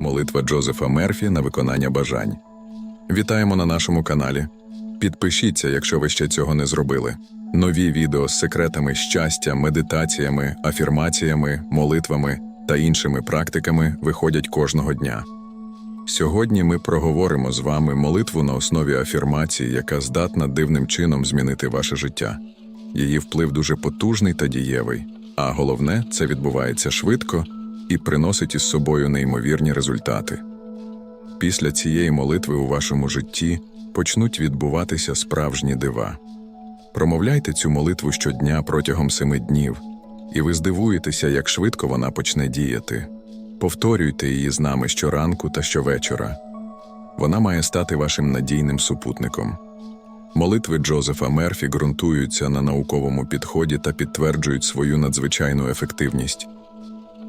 Молитва Джозефа Мерфі на виконання бажань. Вітаємо на нашому каналі. Підпишіться, якщо ви ще цього не зробили. Нові відео з секретами щастя, медитаціями, афірмаціями, молитвами та іншими практиками виходять кожного дня. Сьогодні ми проговоримо з вами молитву на основі афірмації, яка здатна дивним чином змінити ваше життя. Її вплив дуже потужний та дієвий, а головне, це відбувається швидко і приносить із собою неймовірні результати. Після цієї молитви у вашому житті почнуть відбуватися справжні дива. Промовляйте цю молитву щодня протягом семи днів, і ви здивуєтеся, як швидко вона почне діяти. Повторюйте її з нами щоранку та щовечора. Вона має стати вашим надійним супутником. Молитви Джозефа Мерфі ґрунтуються на науковому підході та підтверджують свою надзвичайну ефективність.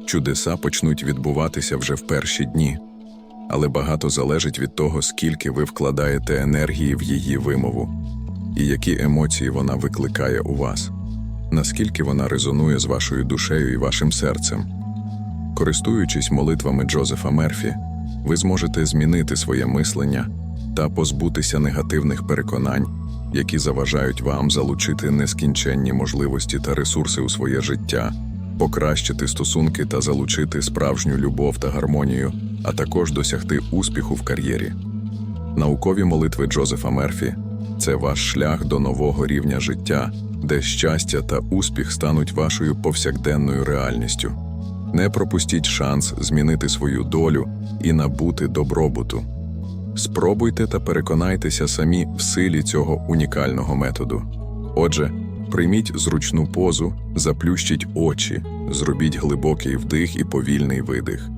Чудеса почнуть відбуватися вже в перші дні, але багато залежить від того, скільки ви вкладаєте енергії в її вимову і які емоції вона викликає у вас, наскільки вона резонує з вашою душею і вашим серцем. Користуючись молитвами Джозефа Мерфі, ви зможете змінити своє мислення та позбутися негативних переконань, які заважають вам залучити нескінченні можливості та ресурси у своє життя, покращити стосунки та залучити справжню любов та гармонію, а також досягти успіху в кар'єрі. Наукові молитви Джозефа Мерфі це ваш шлях до нового рівня життя, де щастя та успіх стануть вашою повсякденною реальністю. Не пропустіть шанс змінити свою долю і набути добробуту. Спробуйте та переконайтеся самі в силі цього унікального методу. Отже, прийміть зручну позу, заплющіть очі, зробіть глибокий вдих і повільний видих.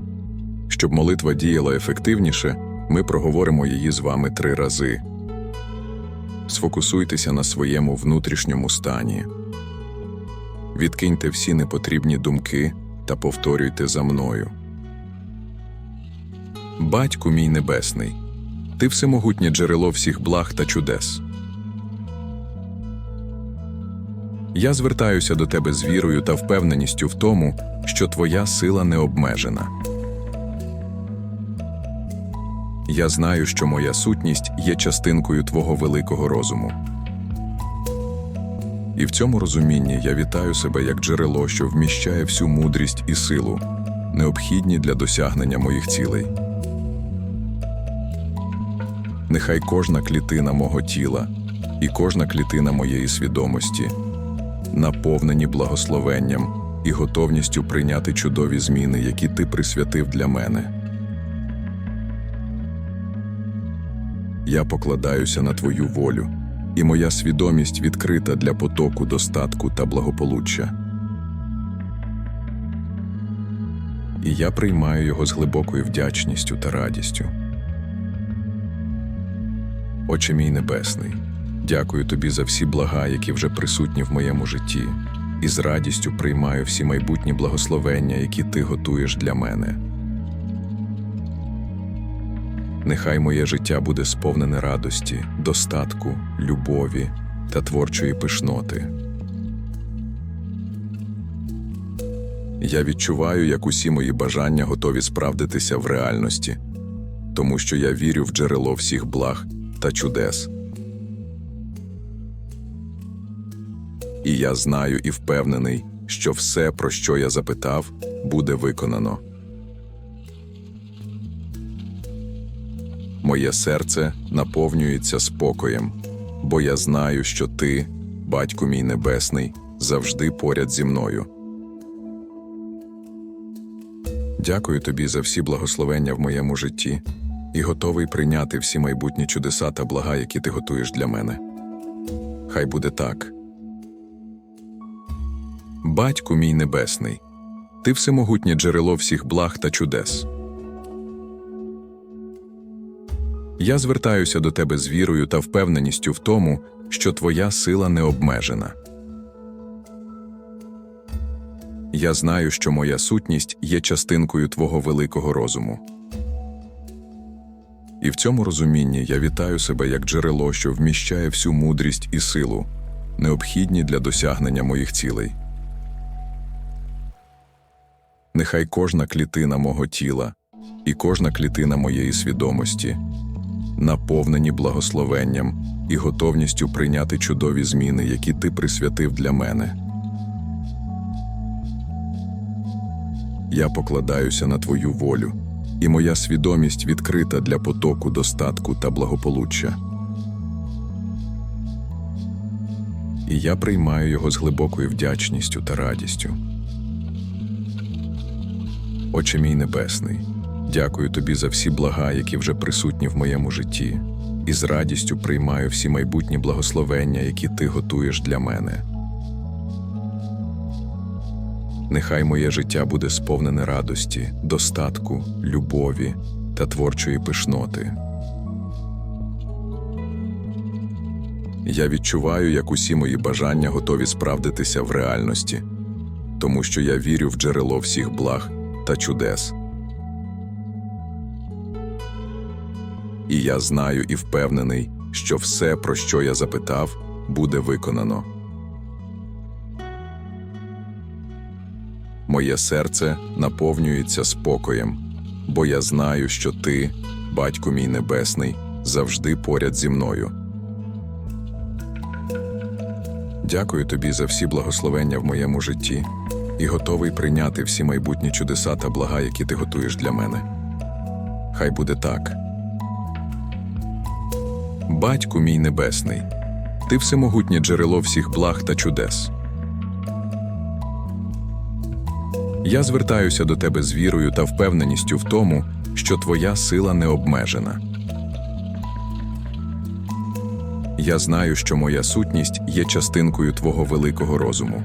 Щоб молитва діяла ефективніше, ми проговоримо її з вами три рази. Сфокусуйтеся на своєму внутрішньому стані. Відкиньте всі непотрібні думки та повторюйте за мною. Батьку мій небесний, ти всемогутнє джерело всіх благ та чудес. Я звертаюся до тебе з вірою та впевненістю в тому, що твоя сила не обмежена. Я знаю, що моя сутність є частинкою твого великого розуму. І в цьому розумінні я вітаю себе як джерело, що вміщає всю мудрість і силу, необхідні для досягнення моїх цілей. Нехай кожна клітина мого тіла і кожна клітина моєї свідомості наповнені благословенням і готовністю прийняти чудові зміни, які ти присвятив для мене. Я покладаюся на твою волю, і моя свідомість відкрита для потоку достатку та благополуччя. І я приймаю його з глибокою вдячністю та радістю. Отче мій небесний, дякую тобі за всі блага, які вже присутні в моєму житті, і з радістю приймаю всі майбутні благословення, які ти готуєш для мене. Нехай моє життя буде сповнене радості, достатку, любові та творчої пишноти. Я відчуваю, як усі мої бажання готові справдитися в реальності, тому що я вірю в джерело всіх благ та чудес. І я знаю і впевнений, що все, про що я запитав, буде виконано. Моє серце наповнюється спокоєм, бо я знаю, що ти, батько мій небесний, завжди поряд зі мною. Дякую тобі за всі благословення в моєму житті і готовий прийняти всі майбутні чудеса та блага, які ти готуєш для мене. Хай буде так. Батьку мій небесний, ти всемогутнє джерело всіх благ та чудес. Я звертаюся до тебе з вірою та впевненістю в тому, що твоя сила не обмежена. Я знаю, що моя сутність є частинкою твого великого розуму. І в цьому розумінні я вітаю себе як джерело, що вміщає всю мудрість і силу, необхідні для досягнення моїх цілей. Нехай кожна клітина мого тіла і кожна клітина моєї свідомості наповнені благословенням і готовністю прийняти чудові зміни, які ти присвятив для мене. Я покладаюся на твою волю, і моя свідомість відкрита для потоку достатку та благополуччя. І я приймаю його з глибокою вдячністю та радістю. Отче мій небесний, дякую тобі за всі блага, які вже присутні в моєму житті, і з радістю приймаю всі майбутні благословення, які ти готуєш для мене. Нехай моє життя буде сповнене радості, достатку, любові та творчої пишноти. Я відчуваю, як усі мої бажання готові справдитися в реальності, тому що я вірю в джерело всіх благ та чудес. І я знаю і впевнений, що все, про що я запитав, буде виконано. Моє серце наповнюється спокоєм, бо я знаю, що ти, батько мій небесний, завжди поряд зі мною. Дякую тобі за всі благословення в моєму житті і готовий прийняти всі майбутні чудеса та блага, які ти готуєш для мене. Хай буде так. Батьку мій небесний, ти всемогутнє джерело всіх благ та чудес. Я звертаюся до тебе з вірою та впевненістю в тому, що твоя сила не обмежена. Я знаю, що моя сутність є частинкою твого великого розуму.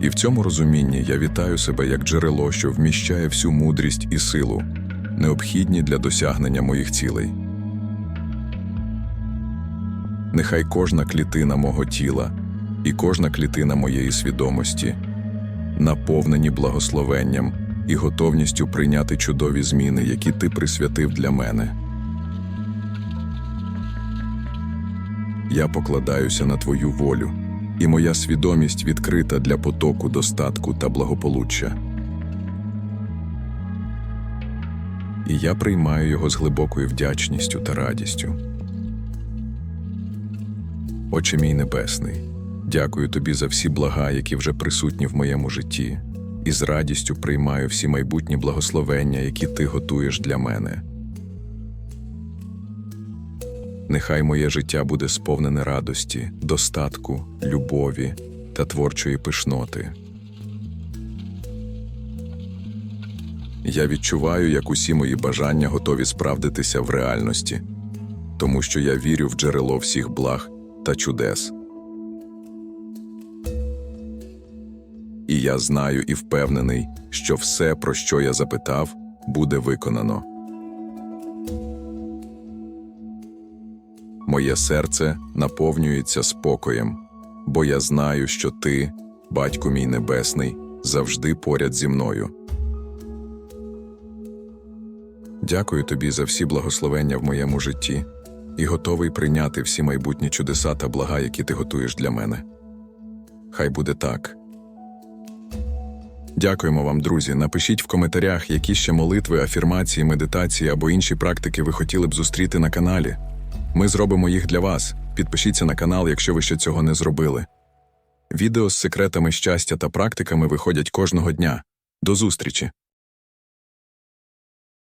І в цьому розумінні я вітаю себе як джерело, що вміщає всю мудрість і силу, необхідні для досягнення моїх цілей. Нехай кожна клітина мого тіла і кожна клітина моєї свідомості наповнені благословенням і готовністю прийняти чудові зміни, які ти присвятив для мене. Я покладаюся на твою волю, і моя свідомість відкрита для потоку достатку та благополуччя. І я приймаю його з глибокою вдячністю та радістю. Отче мій небесний, дякую тобі за всі блага, які вже присутні в моєму житті, і з радістю приймаю всі майбутні благословення, які ти готуєш для мене. Нехай моє життя буде сповнене радості, достатку, любові та творчої пишноти. Я відчуваю, як усі мої бажання готові справдитися в реальності, тому що я вірю в джерело всіх благ та чудес. І я знаю і впевнений, що все, про що я запитав, буде виконано. Моє серце наповнюється спокоєм, бо я знаю, що ти, батько мій небесний, завжди поряд зі мною. Дякую тобі за всі благословення в моєму житті і готовий прийняти всі майбутні чудеса та блага, які ти готуєш для мене. Хай буде так. Дякуємо вам, друзі. Напишіть в коментарях, які ще молитви, афірмації, медитації або інші практики ви хотіли б зустріти на каналі. Ми зробимо їх для вас. Підпишіться на канал, якщо ви ще цього не зробили. Відео з секретами щастя та практиками виходять кожного дня. До зустрічі!